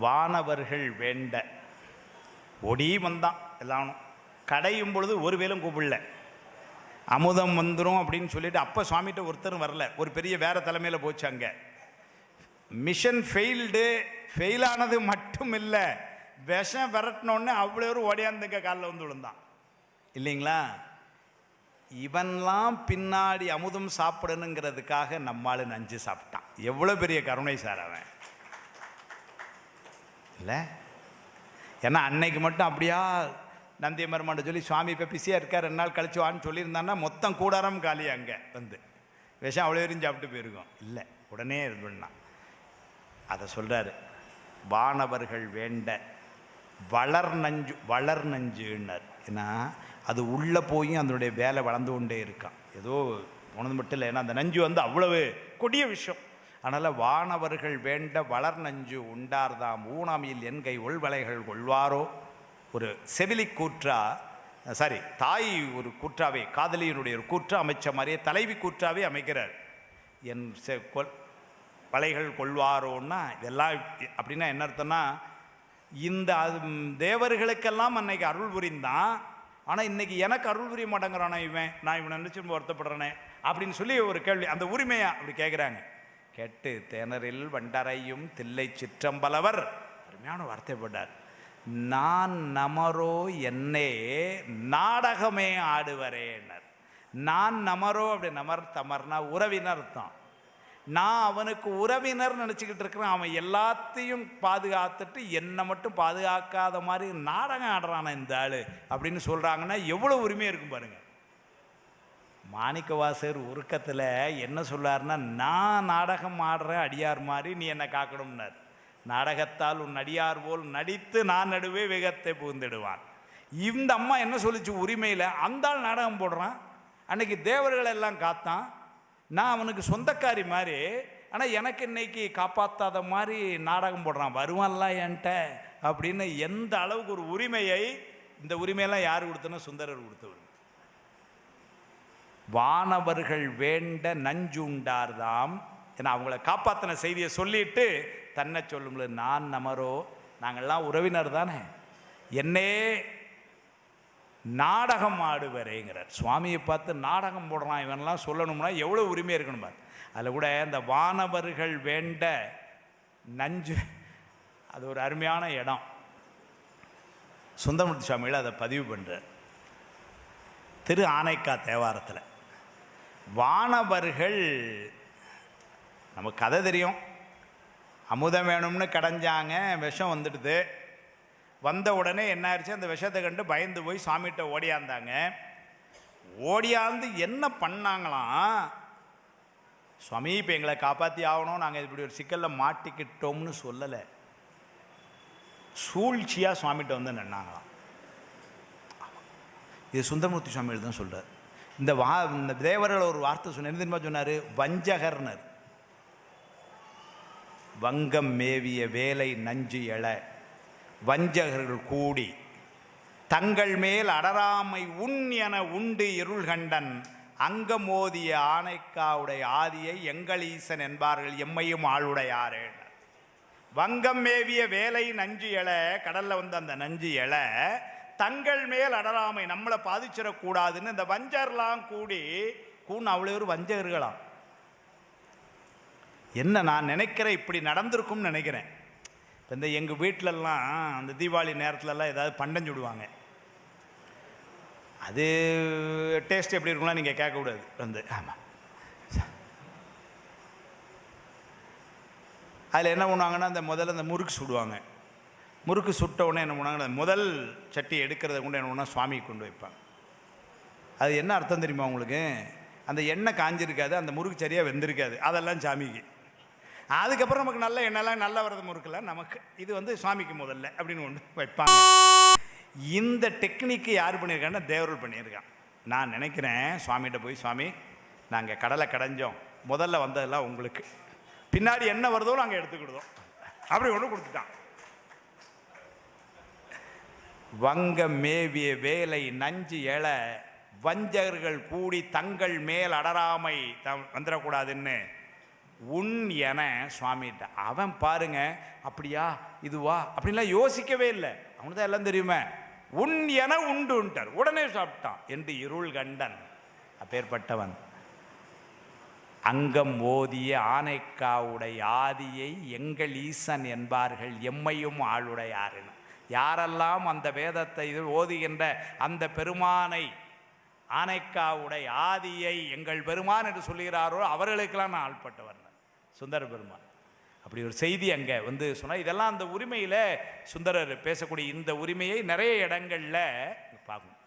வானவர்கள் வேண்ட. ஒடி வந்தான் எல்லாம் கடையும் பொழுது ஒரு வேலும் கூப்பிடல. அமுதம் வந்துடும் அப்படின்னு சொல்லிட்டு அப்போ சுவாமிகிட்ட ஒருத்தரும் வரல. ஒரு பெரிய வேற தலைமையில் போச்சு அங்கே. மிஷன் ஃபெயில்டு ஃபெயிலானது மட்டும் இல்லை. விஷம் விரட்டினோன்னு அவ்வளோ ஒரு ஓடியாந்துங்க காலில் வந்து விழுந்தான். இல்லைங்களா? இவன்லாம் பின்னாடி அமுதம் சாப்பிடணுங்கிறதுக்காக நம்மால் நஞ்சு சாப்பிட்டான். எவ்வளோ பெரிய கருணை சார் அவன். இல்லை? ஏன்னா அன்னைக்கு மட்டும் அப்படியா நந்தியமரமாட்ட சொல்லி சுவாமி இப்போ பிஸியாக இருக்கார் ரெண்டு நாள் கழிச்சு வான்னு சொல்லியிருந்தான்னா மொத்தம் கூடாரம் காலி அங்கே. வந்து. விஷம் அவ்வளோ எரிஞ்சு சாப்பிட்டு போயிருக்கோம். இல்லை. உடனே இது பண்ணான். அதை சொல்கிறாரு வானவர்கள் வேண்ட வளர் நஞ்சு வளர் நஞ்சுன்னர். ஏன்னா அது உள்ளே போய் அதனுடைய வேலை வளர்ந்து கொண்டே இருக்கான். ஏதோ போனது மட்டும் இல்லை. ஏன்னா அந்த நஞ்சு வந்து அவ்வளவு கொடிய விஷயம் அதனால் வானவர்கள் வேண்ட வளர் நஞ்சு உண்டார்தாம். ஊனாமியில் என்கை உள்வலைகள் கொள்வாரோ? ஒரு செவிலி கூற்றா சாரி தாய் ஒரு கூற்றாவே காதலியினுடைய ஒரு கூற்று அமைச்ச மாதிரியே தலைவி கூற்றாவே அமைக்கிறார். என் செ- கொல் வலைகள் கொள்வாரோன்னா இதெல்லாம் அப்படின்னா என்ன அர்த்தம்னா இந்த அது- தேவர்களுக்கெல்லாம் அன்னைக்கு அருள் புரிந்தான். ஆனால் இன்னைக்கு எனக்கு அருள் புரிய மாட்டேங்கிறானே இவன்? நான் இவனை நினச்சி வருத்தப்படுறேனே? அப்படின்னு சொல்லி ஒரு கேள்வி அந்த உரிமையா அப்படி கேட்குறாங்க கேட்டு தேனரில் வண்டரையும் தில்லை சிற்றம்பலவர். அருமையான வார்த்தை போட்டார். நான் நமரோ என்னே நாடகமே ஆடுவரேனர். நான் நமரோ அப்படி நமர் தமர்னா உறவினர் தான் நான் அவனுக்கு உறவினர் நினச்சிக்கிட்டு இருக்கிறேன். அவன் எல்லாத்தையும் பாதுகாத்துட்டு என்னை மட்டும் பாதுகாக்காத மாதிரி நாடகம் ஆடுறானா இந்த ஆள் அப்படின்னு சொல்கிறாங்கன்னா எவ்வளோ உரிமை இருக்கும் பாருங்கள் மாணிக்கவாசர் உருக்கத்தில் என்ன சொல்லாருன்னா நான் நாடகம் ஆடுறேன் அடியார் மாதிரி நீ என்னை காக்கணும்னார். நாடகத்தால் உன் அடியார் போல் நடித்து நான் நடுவே வேகத்தை புகுந்திடுவான். இந்த அம்மா என்ன சொல்லிச்சு உரிமையில்? அந்தாள் நாடகம் போடுறான். அன்னைக்கு தேவர்கள் எல்லாம் காத்தான். நான் அவனுக்கு சொந்தக்காரி மாதிரி ஆனால் எனக்கு இன்னைக்கு காப்பாற்றாத மாதிரி நாடகம் போடுறான். வருவான்ல என்கிட்ட? அப்படின்னு எந்த அளவுக்கு ஒரு உரிமையை இந்த உரிமையெல்லாம் யார் கொடுத்தனா சுந்தரர் கொடுத்தவர். வானவர்கள் வேண்ட நஞ்சுண்டார்தாம் ஏன்னா அவங்கள காப்பாற்றின செய்தியை சொல்லிட்டு தன்னை சொல்லும்ல நான் நமரோ? நாங்கள்லாம் உறவினர் தானே. என்னே நாடகம் ஆடுவரேங்கிறார். சுவாமியை பார்த்து நாடகம் போடுறான் இவன்லாம் சொல்லணும்னா எவ்வளோ உரிமை இருக்கணும் பார். அதில் கூட இந்த வானவர்கள் வேண்ட நஞ்சு அது ஒரு அருமையான இடம். சுந்தரமூர்த்தி சுவாமிகள் அதை பதிவு பண்ணுறார் திரு ஆனைக்கா தேவாரத்தில். வானவர்கள். நமக்கு கதை தெரியும். அமுதம் வேணும்னு கடைஞ்சாங்க விஷம் வந்துடுது. வந்த உடனே என்ன ஆயிடுச்சு அந்த விஷத்தை கண்டு பயந்து போய் சாமிகிட்ட ஓடியாந்தாங்க. ஓடியாந்து என்ன பண்ணாங்களாம்? சுவாமி இப்போ எங்களை காப்பாற்றி ஆகணும். நாங்கள் இப்படி ஒரு சிக்கலில் மாட்டிக்கிட்டோம்னு சொல்லலை. சூழ்ச்சியாக சுவாமிகிட்ட வந்து நின்னாங்களாம். இது சுந்தரமூர்த்தி சுவாமிகள் தான் சொல்கிறார் இந்த வா இந்த தேவர்கள் ஒரு வார்த்தை சொன்னார் என்ன தெரியுமா சொன்னார்? வஞ்சகர்னர். வங்கம் மேவிய வேலை நஞ்சு எழ. வஞ்சகர்கள் கூடி தங்கள் மேல் அடராமை உண் என உண்டு இருள் கண்டன். அங்கமோதிய ஆனைக்காவுடைய ஆதியை எங்கள் ஈசன் என்பார்கள் எம்மையும் ஆளுடையாரே. வங்கம் மேவிய வேலை நஞ்சு எழ கடல்ல வந்து அந்த நஞ்சு எழ தங்கள் மேல் அடராமை நம்மளை பாதிச்சிடக்கூடாதுன்னு இந்த வஞ்சர்லாம் கூடி கூண் அவ்வளோ ஒரு வஞ்சகர்களாம் என்ன நான் நினைக்கிறேன் இப்படி நடந்திருக்கும்னு நினைக்கிறேன். இப்போ இந்த எங்கள் வீட்டிலலாம் அந்த தீபாவளி நேரத்துலலாம் ஏதாவது பண்டம் சுடுவாங்க. அது டேஸ்ட் எப்படி இருக்கும்லாம் நீங்கள் கேட்கக்கூடாது. வந்து ஆமாம் அதில் என்ன பண்ணுவாங்கன்னா அந்த முதல்ல அந்த முறுக்கு சுடுவாங்க. முறுக்கு சுட்ட உடனே என்ன பண்ணுவாங்க? முதல் சட்டி எடுக்கிறத கொண்டு என்ன பண்ணால் சுவாமிக்கு கொண்டு வைப்பாங்க. அது என்ன அர்த்தம் தெரியுமா உங்களுக்கு? அந்த எண்ணெய் காஞ்சிருக்காது அந்த முறுக்கு சரியாக வெந்திருக்காது. அதெல்லாம் சாமிக்கு. அதுக்கப்புறம் நமக்கு நல்ல எண்ணெய்லாம் நல்லா வரது முறுக்கில் நமக்கு. இது வந்து சுவாமிக்கு முதல்ல அப்படின்னு ஒன்று வைப்பாங்க. இந்த டெக்னிக்கு யார் பண்ணியிருக்காங்கன்னா தேவருள் பண்ணியிருக்கான் நான் நினைக்கிறேன் சுவாமிகிட்ட போய் சுவாமி நாங்கள் கடலை கடைஞ்சோம். முதல்ல வந்ததெல்லாம் உங்களுக்கு. பின்னாடி என்ன வருதோ நாங்கள் எடுத்துக்கிடுதோம் அப்படி ஒன்று கொடுத்துட்டான். வங்க மேவிய வேலை நஞ்சு எழ வஞ்சகர்கள் கூடி தங்கள் மேல் அடராமை த வந்துடக்கூடாதுன்னு. உன் என சுவாமிகிட்ட அவன் பாருங்க அப்படியா இதுவா? அப்படின்லாம் யோசிக்கவே இல்லை. அவனுக்கு தான் எல்லாம் தெரியுமே. உன் என உண்டுன்ட்டார். உடனே சாப்பிட்டான். என்று இருள் கண்டன் அப்பேற்பட்டவன். அங்கம் ஓதிய ஆனைக்காவுடைய ஆதியை எங்கள் ஈசன் என்பார்கள் எம்மையும் ஆளுடையாரின். யாரெல்லாம் அந்த வேதத்தை இது ஓதுகின்ற அந்த பெருமானை ஆனைக்காவுடை ஆதியை எங்கள் பெருமான் என்று சொல்லுகிறாரோ அவர்களுக்கெல்லாம் நான் ஆள்பட்டவர் சுந்தர பெருமான். அப்படி ஒரு செய்தி அங்கே வந்து சொன்னால் இதெல்லாம் அந்த உரிமையில் சுந்தரர் பேசக்கூடிய இந்த உரிமையை நிறைய இடங்களில் பார்க்கணும்.